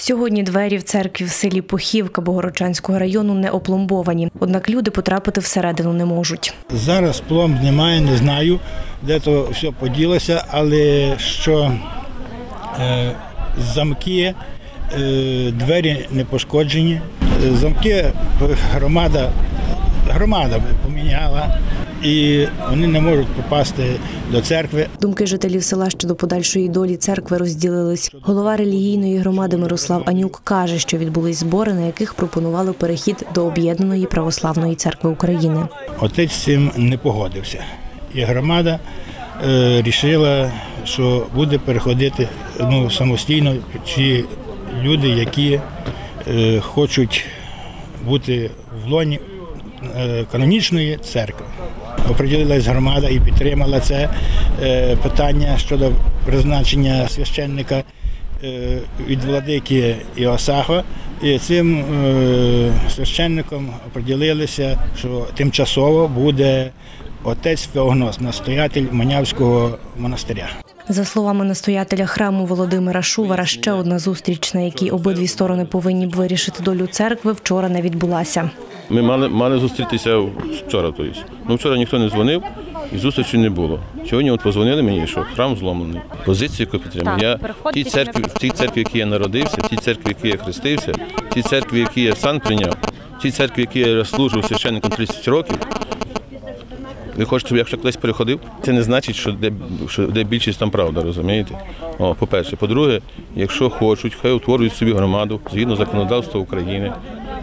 Сьогодні двері в церкві в селі Похівка Богородчанського району не опломбовані, однак люди потрапити всередину не можуть. Зараз пломб немає, не знаю, де то все поділося, але що е, замки, е, двері не пошкоджені. Е, Замки громада, громада поміняла і вони не можуть попасти до церкви. Думки жителів села щодо подальшої долі церкви розділились. Голова релігійної громади Мирослав Анюк каже, що відбулись збори, на яких пропонували перехід до об'єднаної православної церкви України. Отець з цим не погодився. І громада е, рішила, що буде переходити ну, самостійно ті люди, які е, хочуть бути в лоні е, канонічної церкви. Оприділилась громада і підтримала це е, питання щодо призначення священника е, від владики Іосафа. І цим е, священником оприділилися, що тимчасово буде отець Феогнос, настоятель Манявського монастиря. За словами настоятеля храму Володимира Шувара, ще одна зустріч, на якій обидві сторони повинні б вирішити долю церкви, вчора не відбулася. Ми мали, мали зустрітися вчора. Тобто. Ну, вчора ніхто не дзвонив і зустрічі не було. Сьогодні от позвонили мені, що храм зломаний. Позицію, яку підтримую. Я в тій церкві, в тій церкві, в якій я народився, в тій церкві, в якій я хрестився, в тій церкві, в якій я сан прийняв, в тій церкві, в якій я служив священником 30 років. Ви хочете, щоб я ще кудись переходив? Це не значить, що де, що де більшість там правда, розумієте? О, по-перше. По-друге, якщо хочуть, хай утворюють собі громаду згідно законодавства України,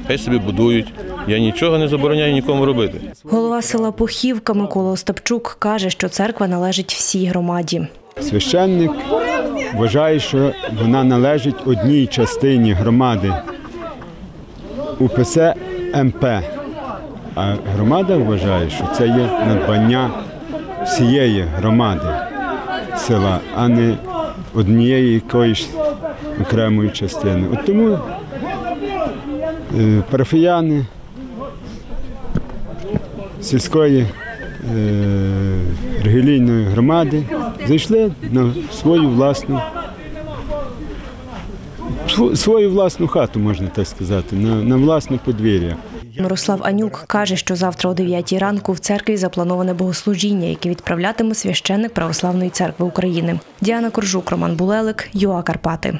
хай собі будують. Я нічого не забороняю нікому робити. Голова села Похівка Микола Остапчук каже, що церква належить всій громаді. Священник вважає, що вона належить одній частині громади УПЦ МП. А громада вважає, що це є надбання всієї громади села, а не однієї якоїсь окремої частини. От тому е, парафіяни сільської е, релігійної громади зайшли на свою власну свою власну хату, можна так сказати, на, на власне подвір'я. Мирослав Анюк каже, що завтра о 9 ранку в церкві заплановане богослужіння, яке відправлятиме священник Православної церкви України. Діана Коржук, Роман Булелик, ЮА Карпати.